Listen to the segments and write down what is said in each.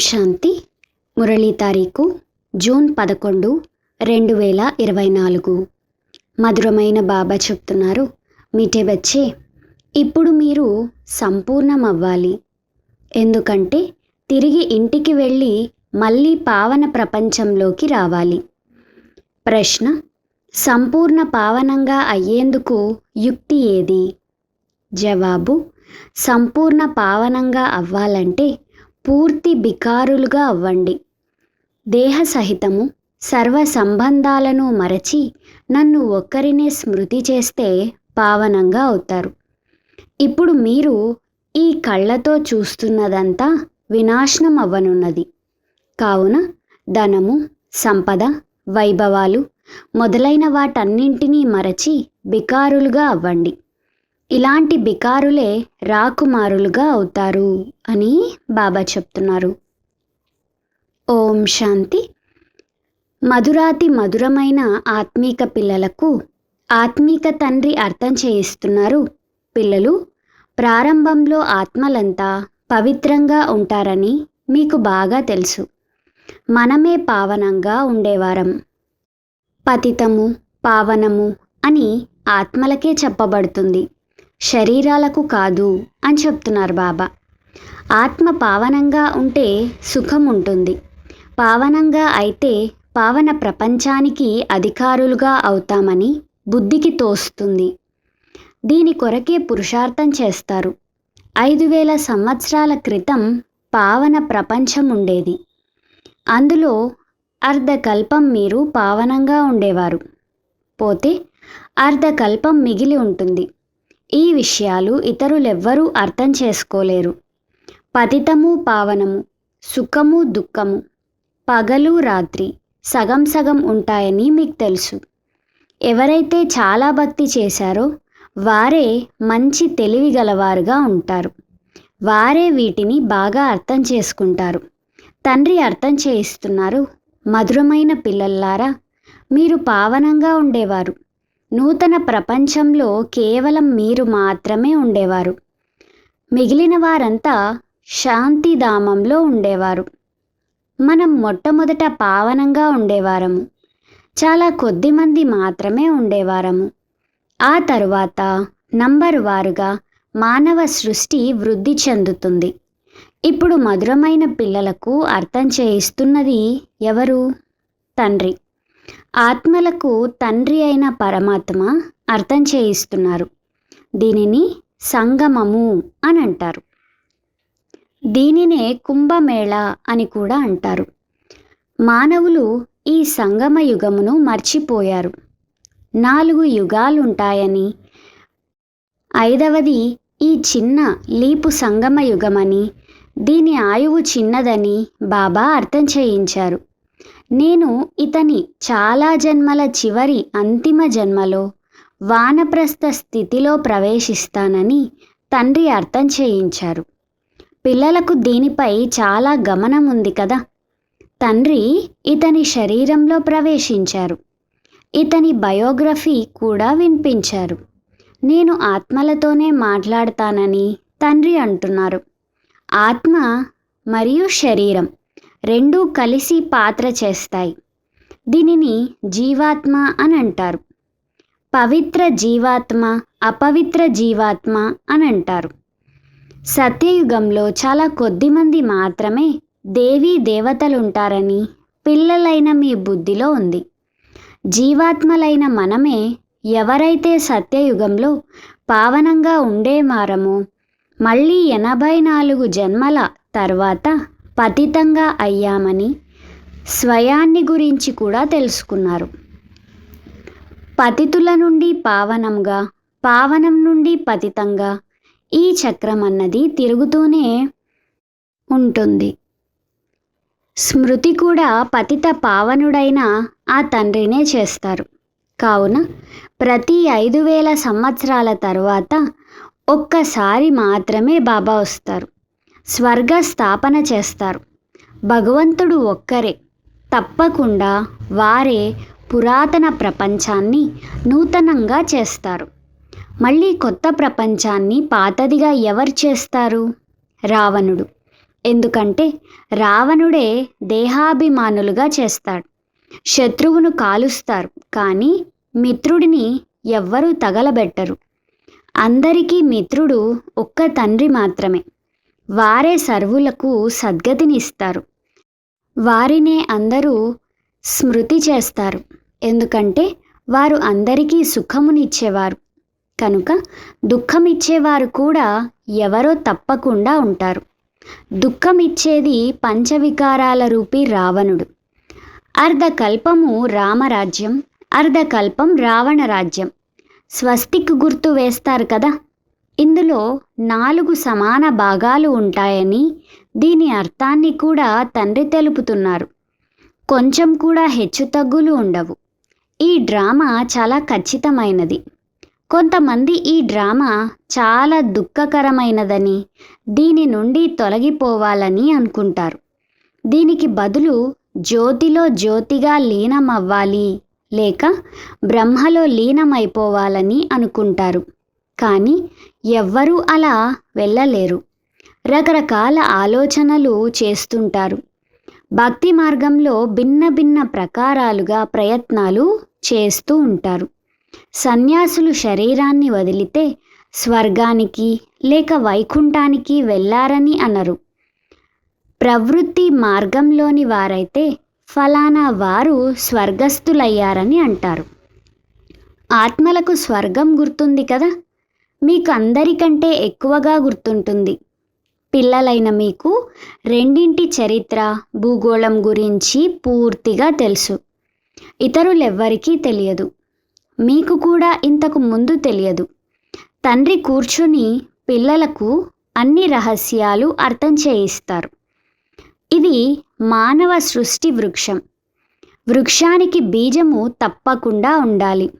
శాంతి మురళీ తారీఖు జూన్ పదకొండు రెండు వేల ఇరవై నాలుగు. మధురమైన బాబా చెప్తున్నారు మీటే బచ్చే ఇప్పుడు మీరు సంపూర్ణం అవ్వాలి ఎందుకంటే తిరిగి ఇంటికి వెళ్ళి మళ్ళీ పావన ప్రపంచంలోకి రావాలి. ప్రశ్న సంపూర్ణ పావనంగా అయ్యేందుకు యుక్తి ఏది? జవాబు సంపూర్ణ పావనంగా అవ్వాలంటే పూర్తి బికారులుగా అవ్వండి. దేహ సహితము సర్వ సంబంధాలను మరచి నన్ను ఒక్కరినే స్మృతి చేస్తే పావనంగా అవుతారు. ఇప్పుడు మీరు ఈ కళ్ళతో చూస్తున్నదంతా వినాశనం అవ్వనున్నది కావున ధనము సంపద వైభవాలు మొదలైన వాటన్నింటినీ మరచి బికారులుగా అవ్వండి. ఇలాంటి బికారులే రాకుమారులుగా అవుతారు అని బాబా చెప్తున్నారు. ఓం శాంతి. మధురాతి మధురమైన ఆత్మీక పిల్లలకు ఆత్మీక తండ్రి అర్థం చేయిస్తున్నారు. పిల్లలు ప్రారంభంలో ఆత్మలంతా పవిత్రంగా ఉంటారని మీకు బాగా తెలుసు. మనమే పావనంగా ఉండేవారం. పతితము పావనము అని ఆత్మలకే చెప్పబడుతుంది. శరీరాలకు కాదు అని చెప్తున్నారు బాబా. ఆత్మ పావనంగా ఉంటే సుఖం ఉంటుంది పావనంగా అయితే పావన ప్రపంచానికి అధికారులుగా అవుతామని బుద్ధికి తోస్తుంది. దీని కొరకే పురుషార్థం చేస్తారు. ఐదు వేల సంవత్సరాల క్రితం పావన ప్రపంచం ఉండేది అందులో అర్ధకల్పం మీరు పావనంగా ఉండేవారు. పోతే అర్ధకల్పం మిగిలి ఉంటుంది. ఈ విషయాలు ఇతరులెవ్వరూ అర్థం చేసుకోలేరు. పతితము పావనము సుఖము దుఃఖము పగలు రాత్రి సగం సగం ఉంటాయని మీకు తెలుసు. ఎవరైతే చాలా భక్తి చేశారో వారే మంచి తెలివి గలవారుగా ఉంటారు. వారే వీటిని బాగా అర్థం చేసుకుంటారు. తండ్రి అర్థం చేయిస్తున్నారు మధురమైన పిల్లల్లారా మీరు పావనంగా ఉండేవారు. నూతన ప్రపంచంలో కేవలం మీరు మాత్రమే ఉండేవారు. మిగిలిన వారంతా శాంతిధామంలో ఉండేవారు. మనం మొట్టమొదట పావనంగా ఉండేవారము. చాలా కొద్ది మంది మాత్రమే ఉండేవారము. ఆ తరువాత నంబర్ వారుగా మానవ సృష్టి వృద్ధి చెందుతుంది. ఇప్పుడు మధురమైన పిల్లలకు అర్థం చేయిస్తున్నది ఎవరు? తండ్రి. ఆత్మలకు తండ్రి అయిన పరమాత్మ అర్థం చేయిస్తున్నారు. దీనిని సంగమము అని అంటారు. దీనినే కుంభమేళ అని కూడా అంటారు. మానవులు ఈ సంగమ యుగమును మర్చిపోయారు. నాలుగు యుగాలుంటాయని ఐదవది ఈ చిన్న లీపు సంగమ యుగమని దీని ఆయువు చిన్నదని బాబా అర్థం చేయించారు. నేను ఇతని చాలా జన్మల చివరి అంతిమ జన్మలో వానప్రస్థ స్థితిలో ప్రవేశిస్తానని తండ్రి అర్థం చేయించారు. పిల్లలకు దీనిపై చాలా గమనం ఉంది కదా? తండ్రి ఇతని శరీరంలో ప్రవేశించారు. ఇతని బయోగ్రఫీ కూడా వినిపించారు. నేను ఆత్మలతోనే మాట్లాడతానని తండ్రి అంటున్నారు. ఆత్మ మరియు శరీరం రెండూ కలిసి పాత్ర చేస్తాయి. దీనిని జీవాత్మ అని అంటారు. పవిత్ర జీవాత్మ అపవిత్ర జీవాత్మ అని అంటారు. సత్యయుగంలో చాలా కొద్దిమంది మాత్రమే దేవీ దేవతలుంటారని పిల్లలైన మీ బుద్ధిలో ఉంది. జీవాత్మలైన మనమే ఎవరైతే సత్యయుగంలో పావనంగా ఉండేమారమో మళ్ళీ ఎనభై నాలుగు జన్మల తర్వాత పతితంగా అయ్యామని స్వయాన్ని గురించి కూడా తెలుసుకున్నారు. పతితుల నుండి పావనంగా పావనం నుండి పతితంగా ఈ చక్రం అన్నది తిరుగుతూనే ఉంటుంది. స్మృతి కూడా పతిత పావనుడైన ఆ తండ్రినే చేస్తారు. కావున ప్రతి ఐదు వేల సంవత్సరాల తర్వాత ఒక్కసారి మాత్రమే బాబా వస్తారు. స్వర్గ స్థాపన చేస్తారు. భగవంతుడు ఒక్కరే. తప్పకుండా వారే పురాతన ప్రపంచాన్ని నూతనంగా చేస్తారు. మళ్ళీ కొత్త ప్రపంచాన్ని పాతదిగా ఎవరు చేస్తారు? రావణుడు. ఎందుకంటే రావణుడే దేహాభిమానులుగా చేస్తాడు. శత్రువును కాలుస్తారు కానీ మిత్రుడిని ఎవ్వరూ తగలబెట్టరు. అందరికీ మిత్రుడు ఒక్క తండ్రి మాత్రమే. వారే సర్వులకు సద్గతిని ఇస్తారు వారినే అందరూ స్మృతి చేస్తారు. ఎందుకంటే వారు అందరికీ సుఖమునిచ్చేవారు. కనుక దుఃఖమిచ్చేవారు కూడా ఎవరో తప్పకుండా ఉంటారు. దుఃఖమిచ్చేది పంచవికారాల రూపి రావణుడు. అర్ధకల్పము రామరాజ్యం అర్ధకల్పం రావణ రాజ్యం స్వస్తిక్ గుర్తు వేస్తారు కదా? ఇందులో నాలుగు సమాన భాగాలు ఉంటాయని దీని అర్థాన్ని కూడా తండ్రి తెలుపుతున్నారు. కొంచెం కూడా హెచ్చుతగ్గులు ఉండవు. ఈ డ్రామా చాలా ఖచ్చితమైనది. కొంతమంది ఈ డ్రామా చాలా దుఃఖకరమైనదని దీని నుండి తొలగిపోవాలని అనుకుంటారు. దీనికి బదులు జ్యోతిలో జ్యోతిగా లీనమవ్వాలి లేక బ్రహ్మలో లీనమైపోవాలని అనుకుంటారు. కానీ ఎవ్వరూ అలా వెళ్ళలేరు. రకరకాల ఆలోచనలు చేస్తుంటారు. భక్తి మార్గంలో భిన్న భిన్న ప్రకారాలుగా ప్రయత్నాలు చేస్తూ ఉంటారు. సన్యాసులు శరీరాన్ని వదిలితే స్వర్గానికి లేక వైకుంఠానికి వెళ్ళారని అనరు. ప్రవృత్తి మార్గంలోని వారైతే ఫలానా వారు స్వర్గస్థులయ్యారని అంటారు. ఆత్మలకు స్వర్గం గుర్తుంది కదా? మీకు అందరికంటే ఎక్కువగా గుర్తుంటుంది. పిల్లలైన మీకు రెండింటి చరిత్ర భూగోళం గురించి పూర్తిగా తెలుసు. ఇతరులెవ్వరికీ తెలియదు. మీకు కూడా ఇంతకు ముందు తెలియదు. తండ్రి కూర్చుని పిల్లలకు అన్ని రహస్యాలు అర్థం చేయిస్తారు. ఇది మానవ సృష్టి వృక్షం. వృక్షానికి బీజము తప్పకుండా ఉండాలి.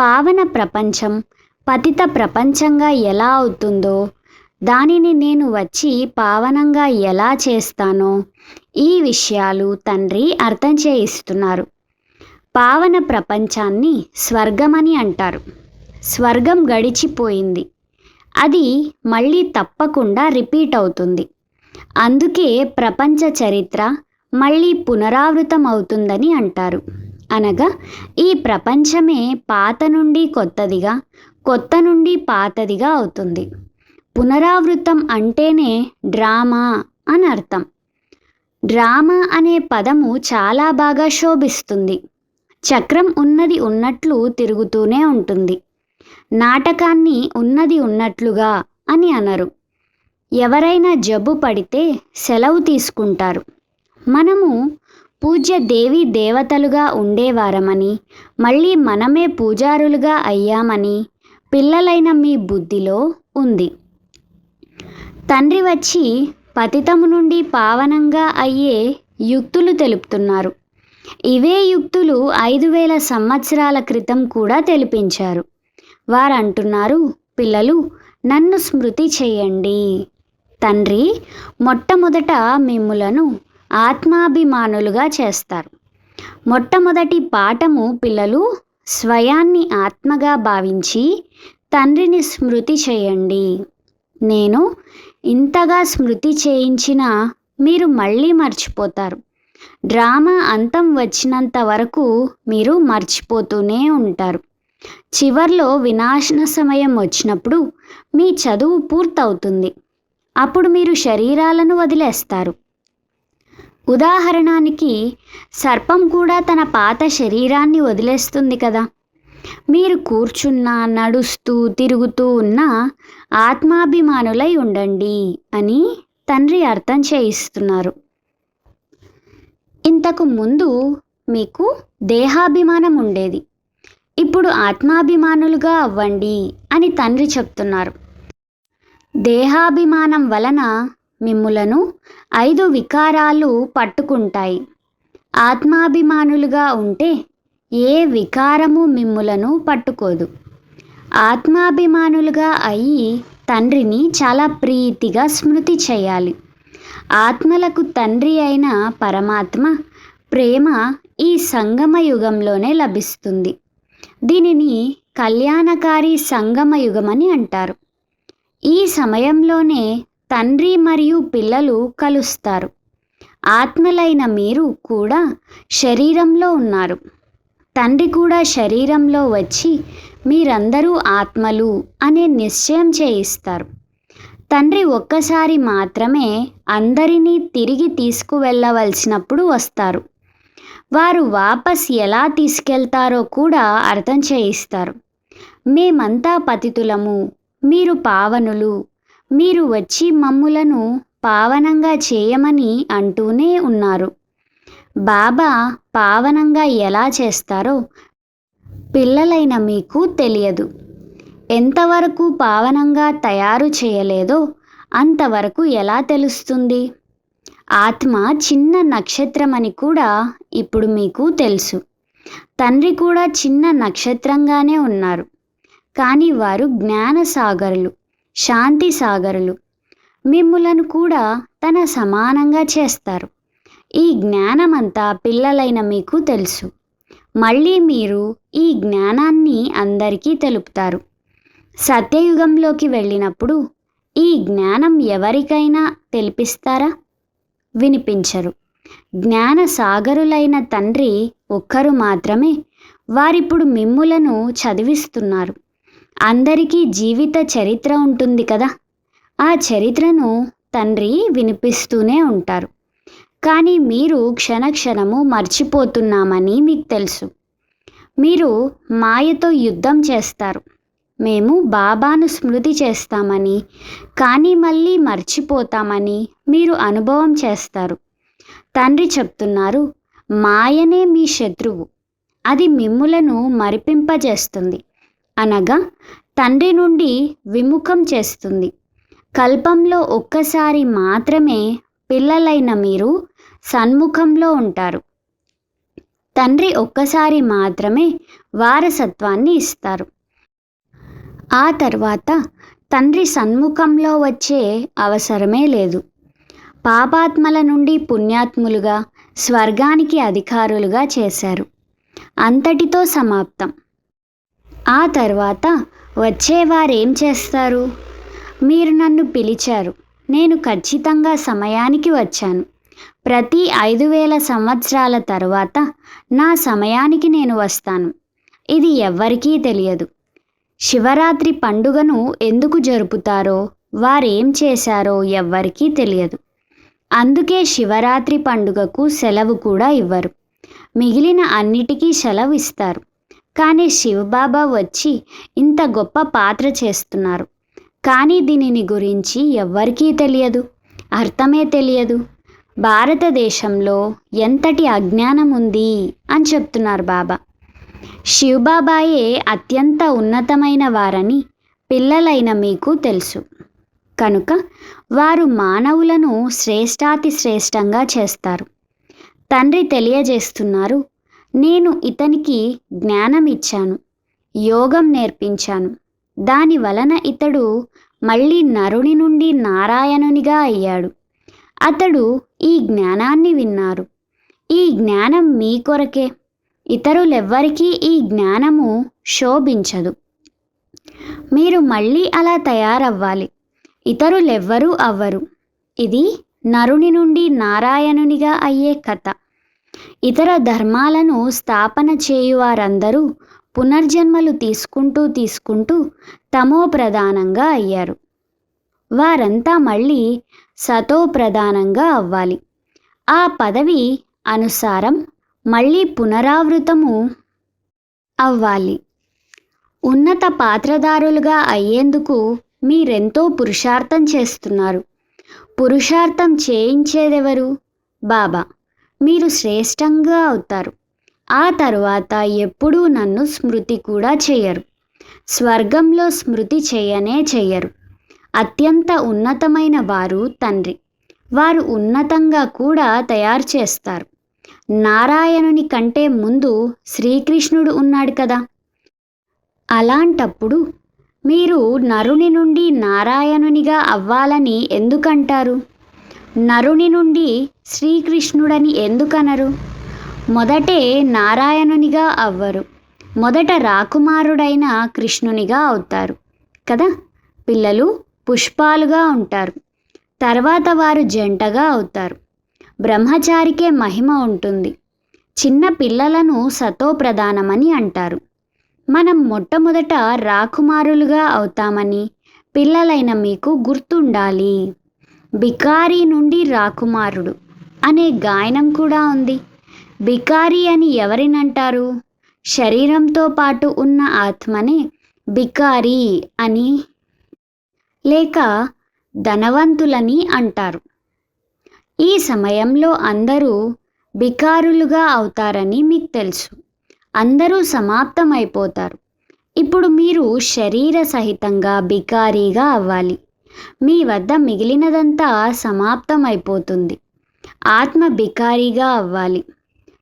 పావన ప్రపంచం పతిత ప్రపంచంగా ఎలా అవుతుందో దానిని నేను వచ్చి పావనంగా ఎలా చేస్తానో ఈ విషయాలు తండ్రి అర్థం చేయిస్తున్నారు. పావన ప్రపంచాన్ని స్వర్గమని అంటారు. స్వర్గం గడిచిపోయింది. అది మళ్ళీ తప్పకుండా రిపీట్ అవుతుంది. అందుకే ప్రపంచ చరిత్ర మళ్ళీ పునరావృతం అవుతుందని అంటారు. అనగా ఈ ప్రపంచమే పాత నుండి కొత్తదిగా కొత్త నుండి పాతదిగా అవుతుంది. పునరావృతం అంటేనే డ్రామా అని అర్థం. డ్రామా అనే పదము చాలా బాగా శోభిస్తుంది. చక్రం ఉన్నది ఉన్నట్లు తిరుగుతూనే ఉంటుంది. నాటకాన్ని ఉన్నది ఉన్నట్లుగా అని అనరు. ఎవరైనా జబ్బు పడితే సెలవు తీసుకుంటారు. మనము పూజ్య దేవి దేవతలుగా ఉండేవారమని మళ్ళీ మనమే పూజారులుగా అయ్యామని పిల్లలైన మీ బుద్ధిలో ఉంది. తండ్రి వచ్చి పతితము నుండి పావనంగా అయ్యే యుక్తులు తెలుపుతున్నారు. ఇవే యుక్తులు ఐదు వేల సంవత్సరాల క్రితం కూడా తెలిపించారు. వారు అంటున్నారు పిల్లలు నన్ను స్మృతి చేయండి. తండ్రి మొట్టమొదట మిమ్ములను ఆత్మాభిమానులుగా చేస్తారు. మొట్టమొదటి పాఠము పిల్లలు స్వయాన్ని ఆత్మగా భావించి తండ్రిని స్మృతి చేయండి. నేను ఇంతగా స్మృతి చేయించిన మీరు మళ్ళీ మర్చిపోతారు. డ్రామా అంతం వచ్చినంత వరకు మీరు మర్చిపోతూనే ఉంటారు. చివర్లో వినాశన సమయం వచ్చినప్పుడు మీ చదువు పూర్తవుతుంది. అప్పుడు మీరు శరీరాలను వదిలేస్తారు. ఉదాహరణానికి సర్పం కూడా తన పాత శరీరాన్ని వదిలేస్తుంది కదా. మీరు కూర్చున్నా నడుస్తూ తిరుగుతూ ఉన్న ఆత్మాభిమానులై ఉండండి అని తండ్రి అర్థం చేయిస్తున్నారు. ఇంతకు ముందు మీకు దేహాభిమానం ఉండేది. ఇప్పుడు ఆత్మాభిమానులుగా అవ్వండి అని తండ్రి చెప్తున్నారు. దేహాభిమానం వలన మిమ్ములను ఐదు వికారాలు పట్టుకుంటాయి. ఆత్మాభిమానులుగా ఉంటే ఏ వికారము మిమ్ములను పట్టుకోదు. ఆత్మాభిమానులుగా అయి తండ్రిని చాలా ప్రీతిగా స్మృతి చేయాలి. ఆత్మలకు తండ్రి అయిన పరమాత్మ ప్రేమ ఈ సంగమ యుగంలోనే లభిస్తుంది. దీనిని కళ్యాణకారి సంగమ యుగమని అంటారు. ఈ సమయంలోనే తండ్రి మరియు పిల్లలు కలుస్తారు. ఆత్మలైన మీరు కూడా శరీరంలో ఉన్నారు. తండ్రి కూడా శరీరంలో వచ్చి మీరందరూ ఆత్మలు అనే నిశ్చయం చేయిస్తారు. తండ్రి ఒక్కసారి మాత్రమే అందరినీ తిరిగి తీసుకువెళ్ళవలసినప్పుడు వస్తారు. వారు వాపస్ ఎలా తీసుకెళ్తారో కూడా అర్థం చేయిస్తారు. మేమంతా పతితులము మీరు పావనులు మీరు వచ్చి మమ్ములను పావనంగా చేయమని అంటూనే ఉన్నారు. బాబా పావనంగా ఎలా చేస్తారో పిల్లలైన మీకు తెలియదు. ఎంతవరకు పావనంగా తయారు చేయలేదో అంతవరకు ఎలా తెలుస్తుంది? ఆత్మ చిన్న నక్షత్రమని కూడా ఇప్పుడు మీకు తెలుసు. తండ్రి కూడా చిన్న నక్షత్రంగానే ఉన్నారు. కానీ వారు జ్ఞానసాగరులు. శాంతి సాగరులు. మిమ్ములను కూడా తన సమానంగా చేస్తారు. ఈ జ్ఞానమంతా పిల్లలైన మీకు తెలుసు. మళ్ళీ మీరు ఈ జ్ఞానాన్ని అందరికీ తెలుపుతారు. సత్యయుగంలోకి వెళ్ళినప్పుడు ఈ జ్ఞానం ఎవరికైనా తెలిపిస్తారా? వినిపించరు. జ్ఞాన సాగరులైన తండ్రి ఒక్కరు మాత్రమే వారిప్పుడు మిమ్ములను చదివిస్తున్నారు. అందరికీ జీవిత చరిత్ర ఉంటుంది కదా. ఆ చరిత్రను తండ్రి వినిపిస్తూనే ఉంటారు. కానీ మీరు క్షణక్షణము మర్చిపోతున్నామని మీకు తెలుసు. మీరు మాయతో యుద్ధం చేస్తారు. మేము బాబాను స్మృతి చేస్తామని కానీ మళ్ళీ మర్చిపోతామని మీరు అనుభవం చేస్తారు. తండ్రి చెప్తున్నారు మాయనే మీ శత్రువు. అది మిమ్ములను మరిపింపజేస్తుంది. అనగా తండ్రి నుండి విముఖం చేస్తుంది. కల్పంలో ఒక్కసారి మాత్రమే పిల్లలైన మీరు సన్ముఖంలో ఉంటారు. తండ్రి ఒక్కసారి మాత్రమే వారసత్వాన్ని ఇస్తారు. ఆ తర్వాత తండ్రి సన్ముఖంలో వచ్చే అవసరమే లేదు. పాపాత్మల నుండి పుణ్యాత్ములుగా స్వర్గానికి అధికారులుగా చేశారు. అంతటితో సమాప్తం. ఆ తర్వాత వచ్చేవారేం చేస్తారు? మీరు నన్ను పిలిచారు. నేను ఖచ్చితంగా సమయానికి వచ్చాను. ప్రతి ఐదు వేల సంవత్సరాల తర్వాత నా సమయానికి నేను వస్తాను. ఇది ఎవ్వరికీ తెలియదు. శివరాత్రి పండుగను ఎందుకు జరుపుతారో వారేం చేశారో ఎవ్వరికీ తెలియదు. అందుకే శివరాత్రి పండుగకు సెలవు కూడా ఇవ్వరు. మిగిలిన అన్నిటికీ సెలవు ఇస్తారు. కానీ శివబాబా వచ్చి ఇంత గొప్ప పాత్ర చేస్తున్నారు. కానీ దీనిని గురించి ఎవ్వరికీ తెలియదు. అర్థమే తెలియదు. భారతదేశంలో ఎంతటి అజ్ఞానం ఉంది అని చెప్తున్నారు బాబా. శివబాబాయే అత్యంత ఉన్నతమైన వారని పిల్లలైన మీకు తెలుసు. కనుక వారు మానవులను శ్రేష్టాతి శ్రేష్టంగా చేస్తారు. తండ్రి తెలియజేస్తున్నారు నేను ఇతనికి జ్ఞానం ఇచ్చాను యోగం నేర్పించాను. దాని వలన ఇతడు మళ్ళీ నరుని నుండి నారాయణునిగా అయ్యాడు. అతడు ఈ జ్ఞానాన్ని విన్నారు. ఈ జ్ఞానం మీ కొరకే. ఇతరులెవ్వరికీ ఈ జ్ఞానము శోభించదు. మీరు మళ్ళీ అలా తయారవ్వాలి. ఇతరులెవ్వరూ అవ్వరు. ఇది నరుని నుండి నారాయణునిగా అయ్యే కథ. ఇతర ధర్మాలను స్థాపన చేయువారందరూ పునర్జన్మలు తీసుకుంటూ తీసుకుంటూ తమో ప్రధానంగా అయ్యారు. వారంతా మళ్ళీ సతో ప్రధానంగా అవ్వాలి. ఆ పదవి అనుసారం మళ్ళీ పునరావృతము అవ్వాలి. ఉన్నత పాత్రదారులుగా అయ్యేందుకు మీరెంతో పురుషార్థం చేస్తున్నారు. పురుషార్థం చేయించేదెవరు? బాబా. మీరు శ్రేష్టంగా అవుతారు. ఆ తరువాత ఎప్పుడూ నన్ను స్మృతి కూడా చేయరు. స్వర్గంలో స్మృతి చేయనే చేయరు. అత్యంత ఉన్నతమైన వారు తండ్రి. వారు ఉన్నతంగా కూడా తయారు చేస్తారు. నారాయణుని కంటే ముందు శ్రీకృష్ణుడు ఉన్నాడు కదా. అలాంటప్పుడు మీరు నరుని నుండి నారాయణునిగా అవ్వాలని ఎందుకంటారు? నరుని నుండి శ్రీకృష్ణుడని ఎందుకనరు? మొదటే నారాయణునిగా అవ్వరు. మొదట రాకుమారుడైన కృష్ణునిగా అవుతారు. కదా? పిల్లలు పుష్పాలుగా ఉంటారు. తర్వాత వారు జంటగా అవుతారు. బ్రహ్మచారికే మహిమ ఉంటుంది. చిన్న పిల్లలను సతో ప్రధానమని అంటారు. మనం మొట్టమొదట రాకుమారులుగా అవుతామని పిల్లలైన మీకు గుర్తుండాలి. బికారి నుండి రాకుమారుడు అనే గాయనం కూడా ఉంది. బికారి అని ఎవరినంటారు? శరీరంతో పాటు ఉన్న ఆత్మనే బికారి అని లేక ధనవంతులని అంటారు. ఈ సమయంలో అందరూ బికారులుగా అవుతారని మీకు తెలుసు. అందరూ సమాప్తమైపోతారు. ఇప్పుడు మీరు శరీర సహితంగా బికారీగా అవ్వాలి. మీ వద్ద మిగిలినదంతా సమాప్తమైపోతుంది. ఆత్మ బికారీగా అవ్వాలి.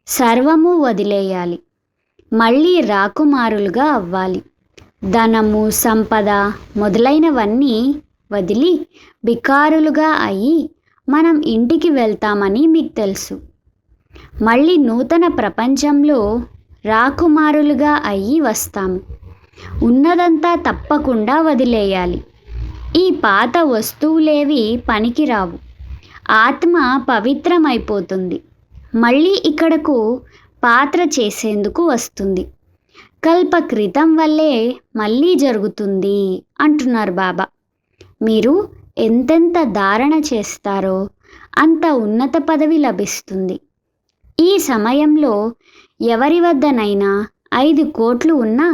సర్వము వదిలేయాలి. మళ్ళీ రాకుమారులుగా అవ్వాలి. ధనము సంపద మొదలైనవన్నీ వదిలి బికారులుగా అయ్యి మనం ఇంటికి వెళ్తామని మీకు తెలుసు. మళ్ళీ నూతన ప్రపంచంలో రాకుమారులుగా అయ్యి వస్తాము. ఉన్నదంతా తప్పకుండా వదిలేయాలి. ఈ పాత వస్తువులేవి పనికిరావు. ఆత్మ పవిత్రమైపోతుంది. మళ్ళీ ఇక్కడకు పాత్ర చేసేందుకు వస్తుంది. కల్ప క్రితం వల్లే మళ్ళీ జరుగుతుంది అంటున్నారు బాబా. మీరు ఎంతెంత ధారణ చేస్తారో అంత ఉన్నత పదవి లభిస్తుంది. ఈ సమయంలో ఎవరి వద్దనైనా ఐదు కోట్లు ఉన్నా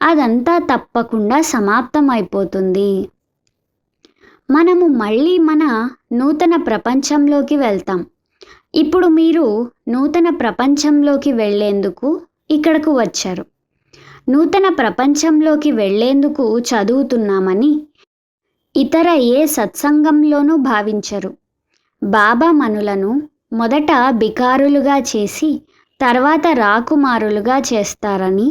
అదంతా తప్పకుండా సమాప్తమైపోతుంది. మనము మళ్ళీ మన నూతన ప్రపంచంలోకి వెళ్తాం. ఇప్పుడు మీరు నూతన ప్రపంచంలోకి వెళ్ళేందుకు ఇక్కడకు వచ్చారు. నూతన ప్రపంచంలోకి వెళ్ళేందుకు చదువుతున్నామని ఇతర ఏ సత్సంగంలోనూ భావించరు. బాబా మనులను మొదట బికారులుగా చేసి తర్వాత రాకుమారులుగా చేస్తారని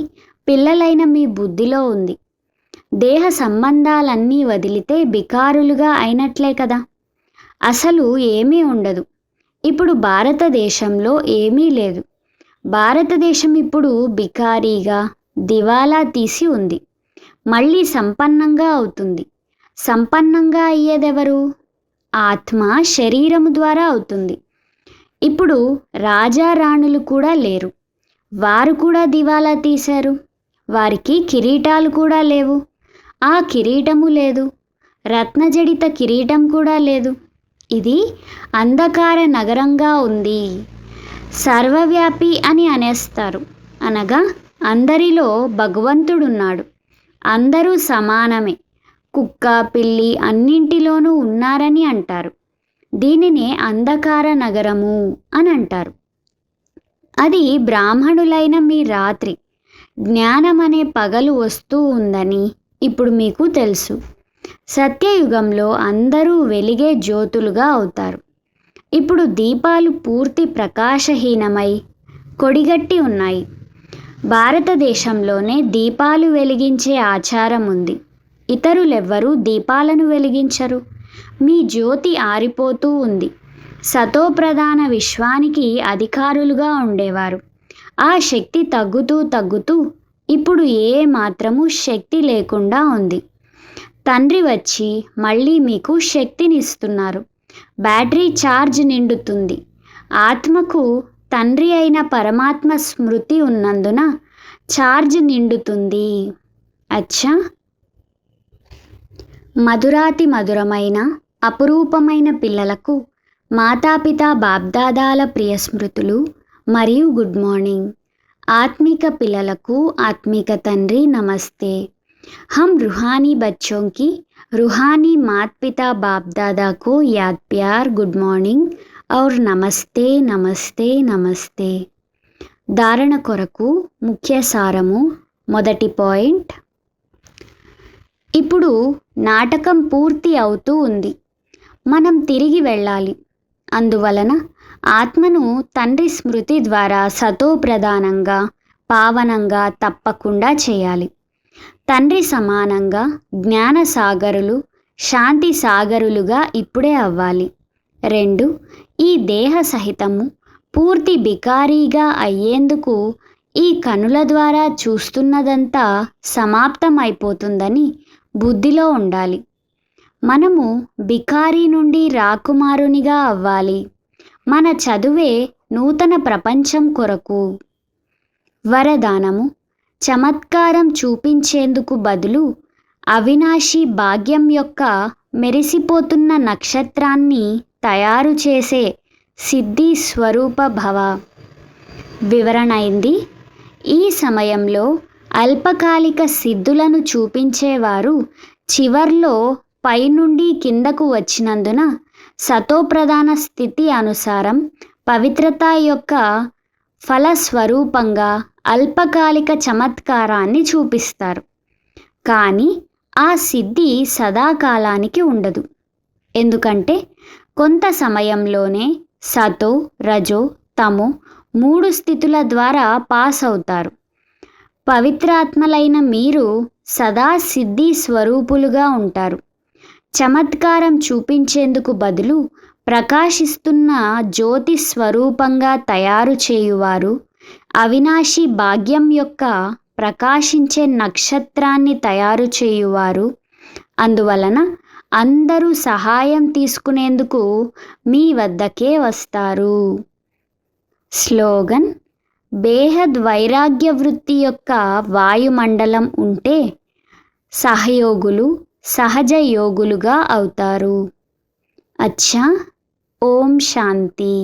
పిల్లలైన మీ బుద్ధిలో ఉంది. దేహ సంబంధాలన్నీ వదిలితే బికారులుగా అయినట్లే కదా. అసలు ఏమీ ఉండదు. ఇప్పుడు భారతదేశంలో ఏమీ లేదు. భారతదేశం ఇప్పుడు బికారీగా దివాలా తీసి ఉంది. మళ్ళీ సంపన్నంగా అవుతుంది. సంపన్నంగా అయ్యేదెవరు? ఆత్మ శరీరము ద్వారా అవుతుంది. ఇప్పుడు రాజారాణులు కూడా లేరు. వారు కూడా దివాలా తీశారు. వారికి కిరీటాలు కూడా లేవు. ఆ కిరీటము లేదు. రత్నజడిత కిరీటం కూడా లేదు. ఇది అంధకార నగరంగా ఉంది. సర్వవ్యాపి అని అనేస్తారు. అనగా అందరిలో భగవంతుడున్నాడు. అందరూ సమానమే. కుక్క పిల్లి అన్నింటిలోనూ ఉన్నారని అంటారు. దీనినే అంధకార నగరము అని అంటారు. అది బ్రాహ్మణులైన మీ రాత్రి జ్ఞానం అనే పగలు వస్తూ ఉందని ఇప్పుడు మీకు తెలుసు. సత్యయుగంలో అందరూ వెలిగే జ్యోతులుగా అవుతారు. ఇప్పుడు దీపాలు పూర్తి ప్రకాశహీనమై కొడిగట్టి ఉన్నాయి. భారతదేశంలోనే దీపాలు వెలిగించే ఆచారం ఉంది. ఇతరులెవ్వరూ దీపాలను వెలిగించరు. మీ జ్యోతి ఆరిపోతూ ఉంది. సతోప్రధాన విశ్వానికి అధికారులుగా ఉండేవారు. ఆ శక్తి తగ్గుతూ తగ్గుతూ ఇప్పుడు ఏ మాత్రము శక్తి లేకుండా ఉంది. తండ్రి వచ్చి మళ్ళీ మీకు శక్తినిస్తున్నారు. బ్యాటరీ ఛార్జ్ నిండుతుంది. ఆత్మకు తండ్రి అయిన పరమాత్మ స్మృతి ఉన్నందున ఛార్జ్ నిండుతుంది. అచ్చా! మధురాతి మధురమైన అపురూపమైన పిల్లలకు మాతాపిత బాబ్దాదాల ప్రియ స్మృతులు మరియు గుడ్ మార్నింగ్. ఆత్మిక పిల్లలకు ఆత్మిక తండ్రి నమస్తే हम रूहानी बच्चों की रूहानी मात पिता बाप दादा को याद प्यार गुड मॉर्निंग और నమస్తే నమస్తే నమస్తే ధారణ కొరకు ముఖ్య సారము మొదటి పాయింట్ ఇప్పుడు నాటకం పూర్తి అవుతూ ఉంది మనం తిరిగి వెళ్ళాలి అందువలన ఆత్మను తండ్రి స్మృతి ద్వారా సతో ప్రధానంగా పావనంగా తప్పకుండా చేయాలి. తండ్రి సమానంగా జ్ఞాన సాగరులు శాంతి సాగరులుగా ఇప్పుడే అవ్వాలి. రెండు ఈ దేహ సహితము పూర్తి బికారీగా అయ్యేందుకు ఈ కనుల ద్వారా చూస్తున్నదంతా సమాప్తమైపోతుందని బుద్ధిలో ఉండాలి. మనము బికారీ నుండి రాకుమారునిగా అవ్వాలి. మన చదువే నూతన ప్రపంచం కొరకు. వరదానము చమత్కారం చూపించేందుకు బదులు అవినాశి భాగ్యం యొక్క మెరిసిపోతున్న నక్షత్రాన్ని తయారు చేసే సిద్ధి స్వరూప భవ. వివరణ అయింది. ఈ సమయంలో అల్పకాలిక సిద్ధులను చూపించేవారు చివర్లో పైనుండి కిందకు వచ్చినందున సతోప్రధాన స్థితి అనుసారం పవిత్రత యొక్క ఫలస్వరూపంగా అల్పకాలిక చమత్కారాన్ని చూపిస్తారు. కానీ ఆ సిద్ధి సదాకాలానికి ఉండదు. ఎందుకంటే కొంత సమయంలోనే సతో రజో తమో మూడు స్థితుల ద్వారా పాస్ అవుతారు. పవిత్రాత్మలైన మీరు సదా సిద్ధి స్వరూపులుగా ఉంటారు. చమత్కారం చూపించేందుకు బదులు ప్రకాశిస్తున్న జ్యోతి స్వరూపంగా తయారు చేయువారు అవినాశి భాగ్యం యొక్క ప్రకాశించే నక్షత్రాన్ని తయారు చేయువారు. అందువలన అందరూ సహాయం తీసుకునేందుకు మీ వద్దకే వస్తారు. స్లోగన్ బేహద్ వైరాగ్య వృత్తి యొక్క వాయుమండలం ఉంటే సహయోగులు సహజ యోగులుగా అవుతారు. అచ్చా. ఓం శాంతి.